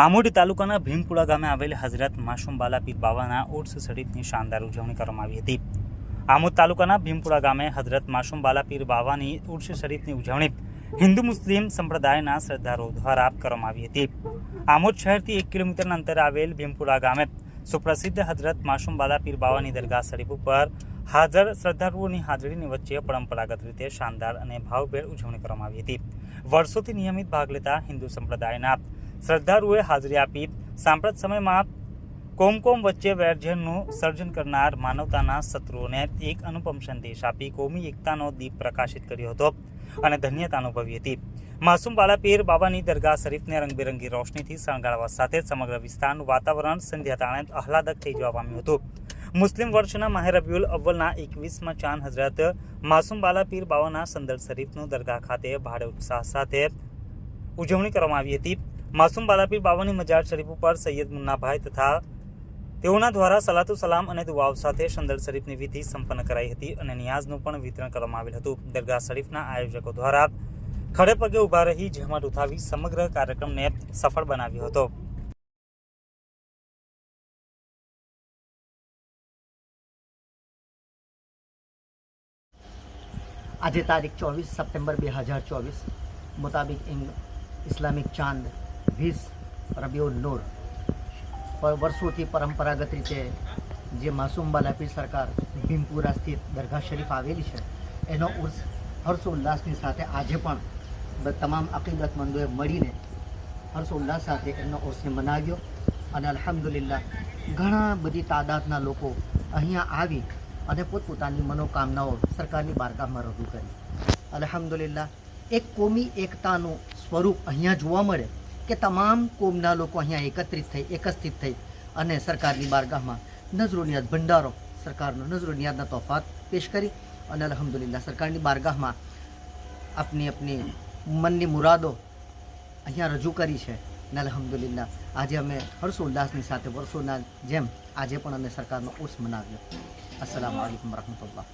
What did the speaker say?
આમોદ તાલુકાના ભીમપુરા ગામે આવેલ હઝરત માસુમ બાલા પીર બાવાના ઉર્સ શરીફની શાનદાર ઉજવણી કરવામાં આવી હતી. આમોદ તાલુકાના ભીમપુરા ગામે હઝરત માસુમ બાલા પીર બાવાની ઉર્સ શરીફની ઉજવણી હિન્દુ મુસ્લિમ સંપ્રદાયના શ્રદ્ધાળુઓ દ્વારા કરવામાં આવી હતી. આમોદ શહેરથી એક કિલોમીટરના અંતરે આવેલ ભીમપુરા ગામે સુપ્રસિદ્ધ હઝરત માસુમ બાલા પીર બાવાની દરગાહ શરીફ ઉપર હાજર શ્રદ્ધાળુઓની હાજરીની વચ્ચે પરંપરાગત રીતે શાનદાર અને ભાવભેર ઉજવણી કરવામાં આવી હતી. વર્ષોથી નિયમિત ભાગ લેતા હિન્દુ સંપ્રદાયના શ્રદ્ધાળુઓએ હાજરી આપી સાંપ્રત સમયમાં કોમકોમ વચ્ચે વેરઝેરનું સર્જન કરનાર માનવતાના શત્રુઓને એક અનુપમ સંદેશ આપી કોમી એકતાનો દીપ પ્રકાશિત કર્યો હતો અને ધન્યતા અનુભવી હતી. માસુમ બાલાપીર બાબાની દરગાહ શરીફને રંગબેરંગી રોશનીથી શણગાળવા સાથે સમગ્ર વિસ્તારનું વાતાવરણ સંધ્યાતાણે આહલાદક થઈ જવા પામ્યું હતું. મુસ્લિમ વર્ષના માહે રબિયુલ અવ્વલના એકવીસમાં ચાંદ હઝરત માસુમ બાલાપીર બાવાના સંદર શરીફનું દરગાહ ખાતે ભારે ઉત્સાહ સાથે ઉજવણી કરવામાં આવી હતી. માસૂમ બાલાપીર બાવાની મજાર શરીફ ઉપર સૈયદ મુન્નાભાઈ તથા તેઓના દ્વારા સલાતુ સલામ અને દુઆવ સાથે સંદલ શરીફની વિધિ સંપન્ન કરાઈ હતી અને નિયાઝનું પણ વિતરણ કરવામાં આવેલ હતું. દરગાહ શરીફના આયોજકો દ્વારા ખડે પગે ઊભા રહી જહેમત ઉઠાવી સમગ્ર કાર્યક્રમને સફળ બનાવ્યો હતો. આજે તારીખ ચોવીસ સપ્ટેમ્બર બે હજાર ચોવીસ મુતાબિક ઇસ્લામિક ચાંદ વીસ રબિઉલ નૂર. વર્ષોથી પરંપરાગત રીતે જે માસુમ બાલાપી સરકાર ભીમપુરા સ્થિત દરગાહ શરીફ આવેલી છે, એનો ઉર્સ, હર્ષોલ્લાસની સાથે આજે પણ તમામ અકીદતમંદોએ મળીને હર્ષોલ્લાસ સાથે એમનો ઉર્સને મનાવ્યો અને અલહમદુલિલ્લા ઘણા બધી તાદાદના લોકો અહીંયા આવી અને પોતપોતાની મનોકામનાઓ સરકારની બારગાહમાં રજૂ કરી. અલહમદુલિલ્લા એક કોમી એકતાનું સ્વરૂપ અહીંયા જોવા મળે કે તમામ કોમના લોકો અહીંયા એકત્રિત થઈ એકત્રિત થઈ અને સરકારની બારગાહમાં નજરોનિયાદ ભંડારો, સરકારનો નજરોનિયાદના તોફાત પેશ કરી અને અલહમદુલિલ્લા સરકારની બારગાહમાં આપની આપની મનની મુરાદો અહીંયા રજૂ કરી છે અને અલ્હમ્દુલિલ્લાહ આજે અમે હર્ષોલ્લાસની સાથે વર્ષોના જેમ આજે પણ અમે સરકારનો ઉર્સ મનાવ્યો. અસલામ વાલેકુમ વરહમતુલ્લાહ.